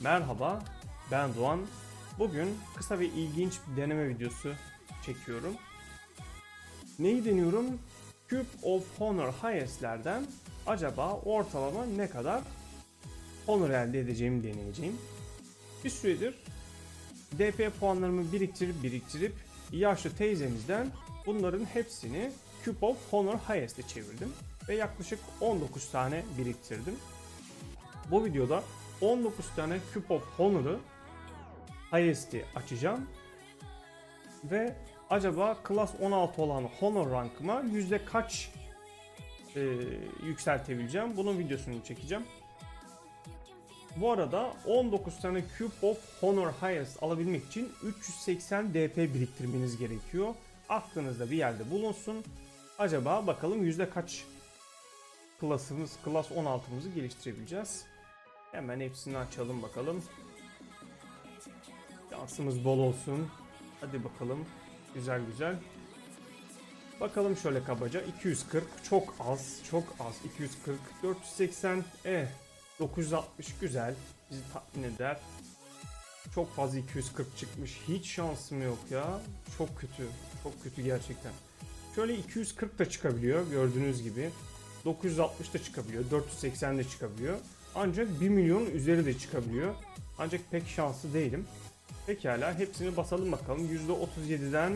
Merhaba, ben Doğan. Bugün kısa ve ilginç bir deneme videosu çekiyorum. Neyi deniyorum? Cube of Honor Highest'lerden acaba ortalama ne kadar honor elde edeceğimi deneyeceğim. Bir süredir DP puanlarımı biriktirip biriktirip yaşlı teyzemizden bunların hepsini Cube of Honor Highest'e çevirdim. Ve yaklaşık 19 tane biriktirdim. Bu videoda 19 tane Cube of Honor'ı Highest'i açacağım. Ve acaba Class 16 olan Honor rankıma yüzde kaç e, yükseltebileceğim? Bunun videosunu çekeceğim. Bu arada 19 tane Cube of Honor Highest alabilmek için 380 DP biriktirmeniz gerekiyor. Aklınızda bir yerde bulunsun. Acaba bakalım yüzde kaç klasımız, klas 16'mızı geliştirebileceğiz. Hemen hepsini açalım bakalım. Şansımız bol olsun. Hadi bakalım. Güzel güzel. Bakalım şöyle kabaca. 240 çok az. Çok az. 240. 480. Eh. 960 güzel. Bizi tatmin eder. Çok fazla 240 çıkmış. Hiç şansım yok ya. Çok kötü. Çok kötü gerçekten. Şöyle 240 da çıkabiliyor gördüğünüz gibi. 960 da çıkabiliyor. 480 de çıkabiliyor. Ancak 1 milyon üzeri de çıkabiliyor. Ancak pek şanslı değilim. Pekala hepsini basalım bakalım. %37'den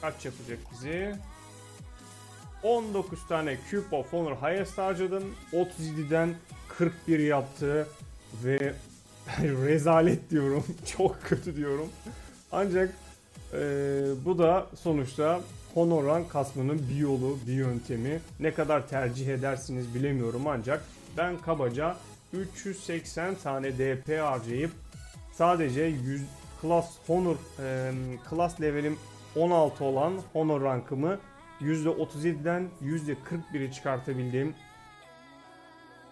kaç yapacak bizi? 19 tane Cube of Honor Highest harcadım. 37'den 41 yaptı ve rezalet diyorum. Çok kötü diyorum. Ancak eee, bu da sonuçta Honor rank kasmanın bir yolu, bir yöntemi. Ne kadar tercih edersiniz bilemiyorum ancak ben kabaca 380 tane DP harcayıp sadece 100 Class Honor eee Class levelim 16 olan Honor rankımı %37'den %41'i çıkartabildim.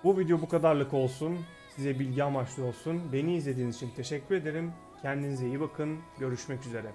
Bu video bu kadarlık olsun. Size bilgi amaçlı olsun. Beni izlediğiniz için teşekkür ederim. Kendinize iyi bakın. Görüşmek üzere.